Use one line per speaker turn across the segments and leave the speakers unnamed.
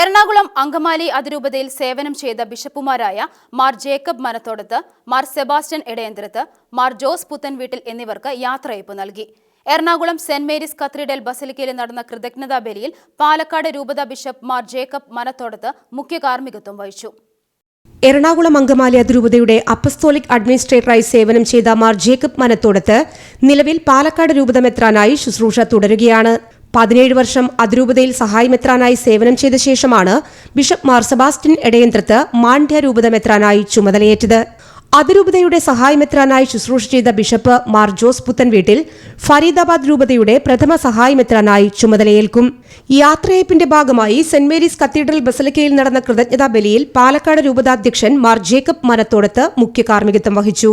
എറണാകുളം അങ്കമാലി അതിരൂപതയിൽ സേവനം ചെയ്ത ബിഷപ്പുമാരായ Mar Jacob Manathodath Mar Sebastian Edayanthrath Mar Jose Puthenveettil എന്നിവർക്ക് യാത്രയയപ്പ് നൽകി. എറണാകുളം സെന്റ് മേരീസ് കത്തീഡ്രൽ ബസലിക്കയിൽ നടന്ന കൃതജ്ഞതാ ബലിയിൽ പാലക്കാട് രൂപത ബിഷപ്പ് മാർ ജേക്കബ് മനത്തോടത്ത് മുഖ്യ കാർമ്മികത്വം വഹിച്ചു.
എറണാകുളം അങ്കമാലി അതിരൂപതയുടെ അപ്പസ്തോലിക് അഡ്മിനിസ്ട്രേറ്ററായി സേവനം ചെയ്ത മാർ ജേക്കബ് മനത്തോടത്ത് നിലവിൽ പാലക്കാട് രൂപതമെത്രാനായി ശുശ്രൂഷ തുടരുകയാണ്. പതിനേഴ് വർഷം അതിരൂപതയിൽ സഹായമെത്രാനായി സേവനം ചെയ്ത ശേഷമാണ് ബിഷപ്പ് മാർ സെബാസ്റ്റിൻ എടയന്ത്രത്ത് മാണ്ഡ്യ രൂപതമെത്രാനായി ചുമതലയേറ്റത്. അതിരൂപതയുടെ സഹായമെത്രാനായി ശുശ്രൂഷ ചെയ്ത ബിഷപ്പ് മാർ ജോസ് പുത്തൻ വീട്ടിൽ ഫരീദാബാദ് രൂപതയുടെ പ്രഥമ സഹായമെത്രാനായി ചുമതലയേൽക്കും. യാത്രയയപ്പിന്റെ ഭാഗമായി സെന്റ് മേരീസ് കത്തീഡ്രൽ ബസലിക്കയിൽ നടന്ന കൃതജ്ഞതാ ബലിയിൽ പാലക്കാട് രൂപതാധ്യക്ഷൻ മാർ ജേക്കബ് മനത്തോടത്ത് മുഖ്യ കാർമ്മികത്വം വഹിച്ചു.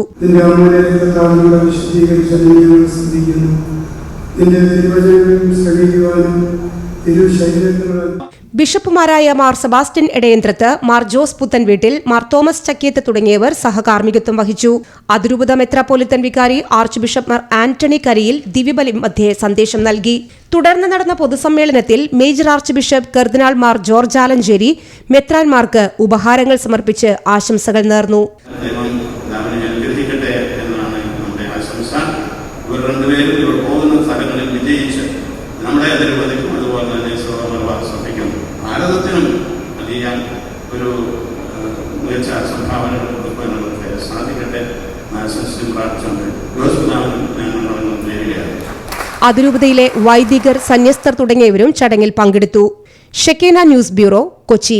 ബിഷപ്പുമാരായ Mar Sebastian Edayanthrath Mar Jose Puthenveettil Mar Thomas Chakkiyath തുടങ്ങിയവർ സഹകാർമ്മികത്വം വഹിച്ചു. അതിരൂപത മെത്രാപ്പോലിത്തൻ വികാരി ആർച്ച് ബിഷപ്പ് മാർ ആന്റണി കരിയിൽ ദിവ്യബലി മധ്യേ സന്ദേശം നൽകി. തുടർന്ന് നടന്ന പൊതുസമ്മേളനത്തിൽ മേജർ ആർച്ച് ബിഷപ്പ് കർദിനാൾ മാർ ജോർജ് ആലഞ്ചേരി മെത്രാൻമാർക്ക് ഉപഹാരങ്ങൾ സമർപ്പിച്ച് ആശംസകൾ നേർന്നു.
ഇവർ രണ്ടുപേരും നമ്മുടെ അതിരൂപതയ്ക്കും അതുപോലെ തന്നെ സ്വതന്ത്രമാർ സഭയ്ക്കും ഭാരതത്തിനും വലിയ ഒരു മികച്ച സംഭാവനകൾ നമുക്ക് സാധിക്കട്ടെ
അതിരൂപതയിലെ വൈദികർ സന്യസ്തർ തുടങ്ങിയവരും ചടങ്ങിൽ പങ്കെടുത്തു. Shekinah news bureau Kochi.